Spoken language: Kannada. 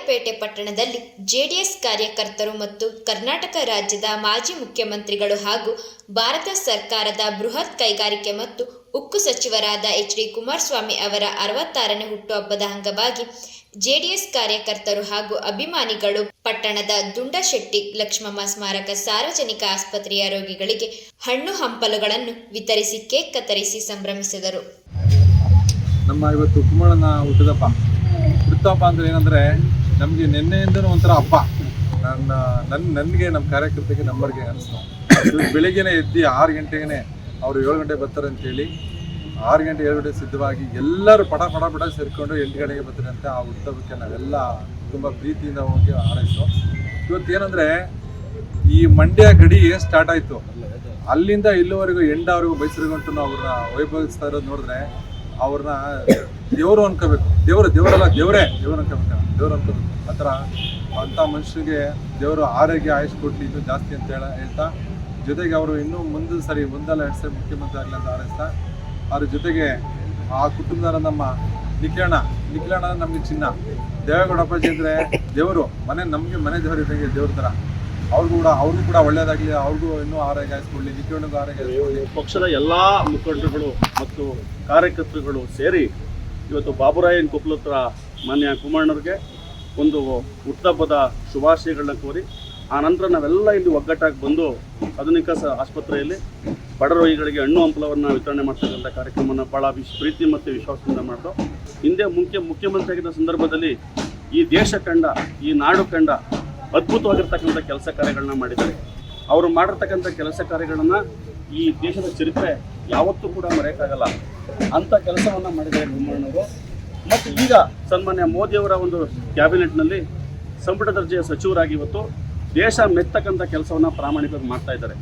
ಕೆಆರ್ಪೇಟೆ ಪಟ್ಟಣದಲ್ಲಿ ಜೆಡಿಎಸ್ ಕಾರ್ಯಕರ್ತರು ಮತ್ತು ಕರ್ನಾಟಕ ರಾಜ್ಯದ ಮಾಜಿ ಮುಖ್ಯಮಂತ್ರಿಗಳು ಹಾಗೂ ಭಾರತ ಸರ್ಕಾರದ ಬೃಹತ್ ಕೈಗಾರಿಕೆ ಮತ್ತು ಉಕ್ಕು ಸಚಿವರಾದ ಎಚ್ ಡಿ ಕುಮಾರಸ್ವಾಮಿ ಅವರ ಅರವತ್ತಾರನೇ ಹುಟ್ಟುಹಬ್ಬದ ಅಂಗವಾಗಿ ಜೆಡಿಎಸ್ ಕಾರ್ಯಕರ್ತರು ಹಾಗೂ ಅಭಿಮಾನಿಗಳು ಪಟ್ಟಣದ ದುಂಡಶೆಟ್ಟಿ ಲಕ್ಷ್ಮಮ್ಮ ಸ್ಮಾರಕ ಸಾರ್ವಜನಿಕ ಆಸ್ಪತ್ರೆಯ ರೋಗಿಗಳಿಗೆ ಹಣ್ಣು ಹಂಪಲುಗಳನ್ನು ವಿತರಿಸಿ ಕೇಕ್ ಕತ್ತರಿಸಿ ಸಂಭ್ರಮಿಸಿದರು. ನಮ್ಮ ಇವತ್ತು ಹುಟ್ಟದಪ್ಪ. ಹುಟ್ಟಪ್ಪ ಅಂದ್ರೆ ಏನಂದ್ರೆ ನಮಗೆ ನಿನ್ನೆಯಿಂದನೂ ಒಂಥರ ಹಬ್ಬ. ನನ್ನ ನನ್ನ ನನಗೆ ನಮ್ಮ ಕಾರ್ಯಕರ್ತರಿಗೆ ನಂಬರ್ಗೆ ಅನಿಸ್ತು. ಬೆಳಿಗ್ಗೆನೆ ಎದ್ದು ಆರು ಗಂಟೆಗೆ ಅವರು ಏಳು ಗಂಟೆ ಬರ್ತಾರೆ ಅಂತೇಳಿ ಆರು ಗಂಟೆ, ಏಳು ಗಂಟೆ ಸಿದ್ಧವಾಗಿ ಎಲ್ಲರೂ ಪಟ ಪಟ ಪಟ ಸೇರಿಕೊಂಡು ಎಂಟು ಗಂಟೆಗೆ ಬರ್ತಾರೆ ಅಂತ ಆ ಉತ್ಸವಕ್ಕೆ ನಾವೆಲ್ಲ ತುಂಬ ಪ್ರೀತಿಯಿಂದ ಹೋಗಿ ಆರೈಸು ಇವತ್ತು ಏನಂದರೆ ಈ ಮಂಡ್ಯ ಗಡಿ ಸ್ಟಾರ್ಟ್ ಆಯಿತು? ಅಲ್ಲಿಂದ ಇಲ್ಲಿವರೆಗೂ ಎಂಡವರೆಗೂ ಮೈಸೂರಿಗಂಟು ಅವ್ರನ್ನ ವೈಭವಿಸ್ತಾ ಇರೋದು ನೋಡಿದ್ರೆ ಅವ್ರನ್ನ ದೇವರು ಅನ್ಕೋಬೇಕು. ದೇವರು, ದೇವರಲ್ಲ, ದೇವರೇ. ದೇವರು ಅನ್ಕೋಬೇಕು. ದೇವ್ರು ಅನ್ಕೋಬೇಕು. ಆ ಥರ ಅಂಥ ಮನುಷ್ಯರಿಗೆ ದೇವರು ಆರೋಗ್ಯ, ಆಯುಷ್ ಕೊಡ್ಲಿ ಇನ್ನೂ ಜಾಸ್ತಿ ಅಂತ ಹೇಳ ಹೇಳ್ತಾ, ಜೊತೆಗೆ ಅವರು ಇನ್ನೂ ಮುಂದೆ ಸರಿ, ಒಂದಲ್ಲ, ಎರಡು ಸರಿ ಮುಖ್ಯಮಂತ್ರಿ ಆಗಲಿ ಅಂತ ಆರೈಸ್ತಾ ಅದ್ರ ಜೊತೆಗೆ ಆ ಕುಟುಂಬದವರ ನಮ್ಮ ನಿಖಿಲಣ್ಣ ನಿಖಿಲಣ್ಣ ನಮಗೆ ಚಿನ್ನ. ದೇವೇಗೌಡ ಅಪ್ಪಾಜಿ ಅಂದರೆ ದೇವರು. ಮನೆ ನಮಗೆ ಮನೆ ದೇವರು ಇದ್ದಂಗೆ ದೇವ್ರ ಥರ. ಅವ್ರಿಗೂ ಕೂಡ ಅವ್ರಿಗೂ ಕೂಡ ಒಳ್ಳೇದಾಗಲಿ, ಅವ್ರಿಗೂ ಇನ್ನೂ ಆರೋಗ್ಯ ಆಯಿಸ್ಕೊಳ್ಳಿ, ನಿಖಿಲಣ್ಣಗೂ ಆರೋಗ್ಯ ಪಕ್ಷದ ಎಲ್ಲ ಮುಖಂಡರುಗಳು ಮತ್ತು ಕಾರ್ಯಕರ್ತರುಗಳು ಸೇರಿ ಇವತ್ತು ಬಾಬುರಾಯನ್ ಕೊಪ್ಪಲತ್ರ ಮಾನ್ಯ ಕುಮಾರಣ್ಣವ್ರಿಗೆ ಒಂದು ಹುಟ್ಟಹಬ್ಬದ ಶುಭಾಶಯಗಳನ್ನ ಕೋರಿ, ಆ ನಂತರ ನಾವೆಲ್ಲ ಇಲ್ಲಿ ಒಗ್ಗಟ್ಟಾಗಿ ಬಂದು ಆಧುನಿಕ ಆಸ್ಪತ್ರೆಯಲ್ಲಿ ಬಡ ರೋಗಿಗಳಿಗೆ ಹಣ್ಣು ಹಂಪಲವನ್ನು ವಿತರಣೆ ಮಾಡ್ತಕ್ಕಂಥ ಕಾರ್ಯಕ್ರಮವನ್ನು ಭಾಳ ವಿಶ್ ಪ್ರೀತಿ ಮತ್ತು ವಿಶ್ವಾಸದಿಂದ ಮಾಡಿದ್ರು ಹಿಂದೆ ಮುಖ್ಯ, ಮುಖ್ಯಮಂತ್ರಿ ಆಗಿದ್ದ ಸಂದರ್ಭದಲ್ಲಿ ಈ ದೇಶ ಕಂಡ, ಈ ನಾಡು ಕಂಡ ಅದ್ಭುತವಾಗಿರ್ತಕ್ಕಂಥ ಕೆಲಸ ಕಾರ್ಯಗಳನ್ನ ಮಾಡಿದ್ದಾರೆ. ಅವರು ಮಾಡಿರ್ತಕ್ಕಂಥ ಕೆಲಸ ಕಾರ್ಯಗಳನ್ನು ಈ ದೇಶದ ಚರಿತ್ರೆ ಯಾವತ್ತೂ ಕೂಡ ಮರೆಯೋಕ್ಕಾಗಲ್ಲ. ಅಂಥ ಕೆಲಸವನ್ನು ಮಾಡಿದ್ದಾರೆ ಬೊಮ್ಮಣ್ಣವರು ಮತ್ತು ಈಗ ಸನ್ಮಾನ್ಯ ಮೋದಿಯವರ ಒಂದು ಕ್ಯಾಬಿನೆಟ್ನಲ್ಲಿ ಸಂಪುಟ ದರ್ಜೆಯ ಸಚಿವರಾಗಿ ಇವತ್ತು ದೇಶ ಮೆತ್ತಕ್ಕಂಥ ಕೆಲಸವನ್ನು ಪ್ರಾಮಾಣಿಕವಾಗಿ ಮಾಡ್ತಾ ಇದ್ದಾರೆ.